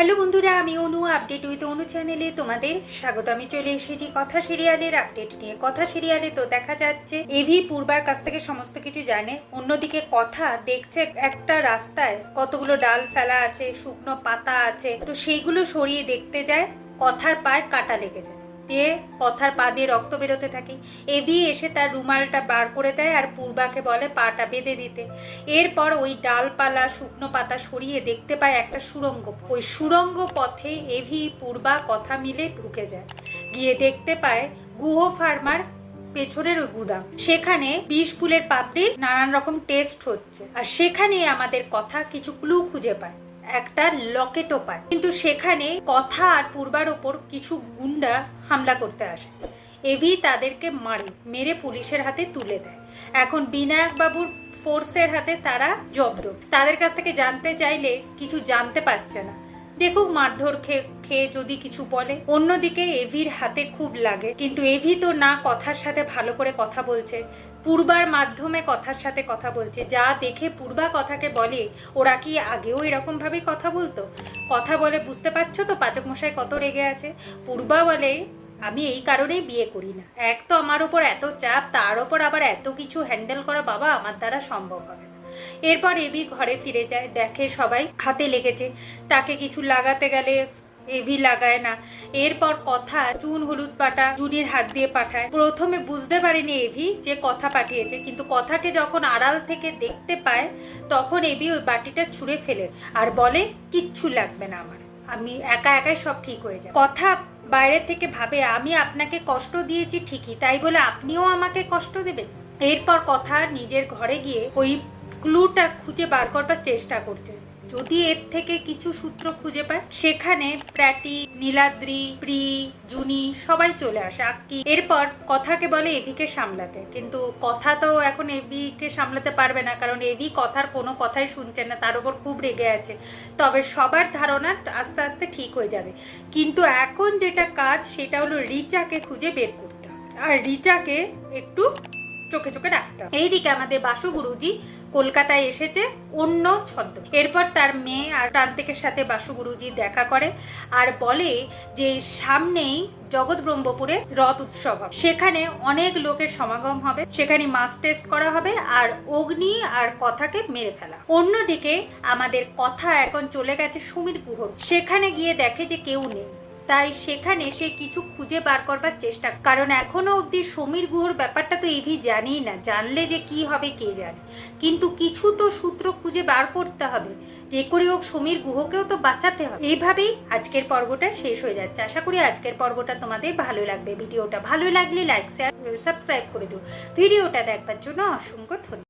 Hello বন্ধুরা, আমি অনু update with অনু চ্যানেলে তোমাদের স্বাগত। আমি চলে এসেছি কথা সিরিয়ালের আপডেট নিয়ে। কথা সিরিয়ালে তো দেখা যাচ্ছে এভি পূর্বার কাছ থেকে সমস্ত কিছু জানে। অন্যদিকে কথা দেখছে একটা রাস্তায় কতগুলো ডাল ফেলা আছে, শুকনো পাতা আছে। তো সেইগুলো সরিয়ে দেখতে যায়, কথার পায়ে কাটা লেগে যায়। দিয়ে কথার পা দিয়ে রক্ত বেরোতে থাকে। এভি এসে তার রুমালটা বার করে দেয় আর পূর্বাকে বলে, পাটা বেঁধে দিতে। এরপর ওই ডালপালা শুকনো পাতা সরিয়ে দেখতে পায় একটা সুরঙ্গ। ওই সুরঙ্গ পথে এভি পূর্বা কথা মিলে ঢুকে যায়। গিয়ে দেখতে পায় গুহ ফার্মার পেছনের ওই গুদাম। সেখানে বিষ ফুলের পাপড়ির নানান রকম টেস্ট হচ্ছে। আর সেখানে আমাদের কথা কিছু ক্লু খুঁজে পায়। একটা লকেটও পায়। কিন্তু সেখানে কথা আর পূর্বার ওপর কিছু গুন্ডা হামলা করতে আসে। এভি তাদেরকে মারে, মেরে পুলিশের হাতে তুলে দেয়। এখন বিনায়ক বাবুর ফোর্সের হাতে তারা জব্দ। তাদের কাছ থেকে জানতে চাইলে কিছু জানতে পারছে না। দেখুক মারধর খেয়ে যদি কিছু বলে। অন্যদিকে এভির হাতে খুব লাগে। কিন্তু এভি তো না কথার সাথে ভালো করে কথা বলছে। পূর্বার মাধ্যমে কথার সাথে কথা বলছে। যা দেখে পূর্বা কথাকে বলে, ওরা কি আগেও এরকম ভাবেই কথা বলতো? কথা বলে বুঝতে পারছ তো পাচক মশাই কত রেগে আছে? পূর্বা বলে, আমি এই কারণেই বিয়ে করি না। এক তো আমার ওপর এত চাপ, তার ওপর আবার এত কিছু হ্যান্ডেল করা বাবা আমার দ্বারা সম্ভব হবে এরপর এবি ঘরে ফিরে যায়, দেখে সবাই হাতে লেগেছে। তাকে কিছু লাগাতে গেলে এভি লাগায় না। এরপর কথা, চুন হলুদ পাটা জুনির হাত দিয়ে পাঠায়। প্রথমে বুঝতে পারেনি এভি যে কথা পাঠিয়েছে, কিন্তু কথাকে যখন আড়াল থেকে দেখতে পায়, তখন এভি ওই বাটিটা ছুঁড়ে ফেলে আর বলে, কিচ্ছু লাগবে না আমার। আমি একা একাই সব ঠিক হয়ে যায় কথা বাইরে থেকে ভাবে, আমি আপনাকে কষ্ট দিয়েছি ঠিকই, তাই বলে আপনিও আমাকে কষ্ট দেবেন? এরপর কথা, নিজের ঘরে গিয়ে ওই ক্লুটা খুঁজে বার করবার চেষ্টা করছে। যদি এর থেকে কিছু সূত্র খুঁজে পায়, সেখানে প্র্যাটি, নীলাদ্রি, প্রি, জুনি সবাই চলে আসে। আক্কি এরপর কথাকে বলে এভিকে সামলাতে। কিন্তু কথা তো এখন এভিকে সামলাতে পারবে না, কারণ এভি কথার কোনো কথাই শুনছে না, তার উপর খুব রেগে আছে। তবে সবার ধারণা আস্তে আস্তে ঠিক হয়ে যাবে। কিন্তু এখন যেটা কাজ, সেটা হলো রিচাকে খুঁজে বের করতে। আর রিচাকে একটু চোখে চোখে রাখতে এইদিকে আমাদের বাসু গুরুজি কলকাতায় এসেছে অন্য ছদ্ম। এরপর তার মেয়ে আর প্রান্তিকের সাথে বাসু গুরুজি দেখা করে আর বলে যে সামনেই জগৎ ব্রহ্মপুরে রথ উৎসব হবে। সেখানে অনেক লোকের সমাগম হবে, সেখানে মাস টেস্ট করা হবে আর অগ্নি আর কথাকে মেরে ফেলা। অন্যদিকে আমাদের কথা এখন চলে গেছে সুমির গুহ সেখানে গিয়ে দেখে যে কেউ নেই। তাই সেখানে সে কিছু খুঁজে বার করবার চেষ্টা কারণ এখনও অবধি সমীর গুহর ব্যাপারটা তো এভি জানেই না, জানলে যে কি হবে কে জানে। কিন্তু কিছু তো সূত্র খুঁজে বার করতে হবে। যে করে হোক সমীর গুহকেও তো বাঁচাতে হবে। এইভাবেই আজকের পর্বটা শেষ হয়ে যাচ্ছে। আশা করি আজকের পর্বটা তোমাদের ভালো লাগবে। ভিডিওটা ভালো লাগলে লাইক শেয়ার সাবস্ক্রাইব করে দিও। ভিডিওটা দেখবার জন্য অসংখ্য ধন্যবাদ।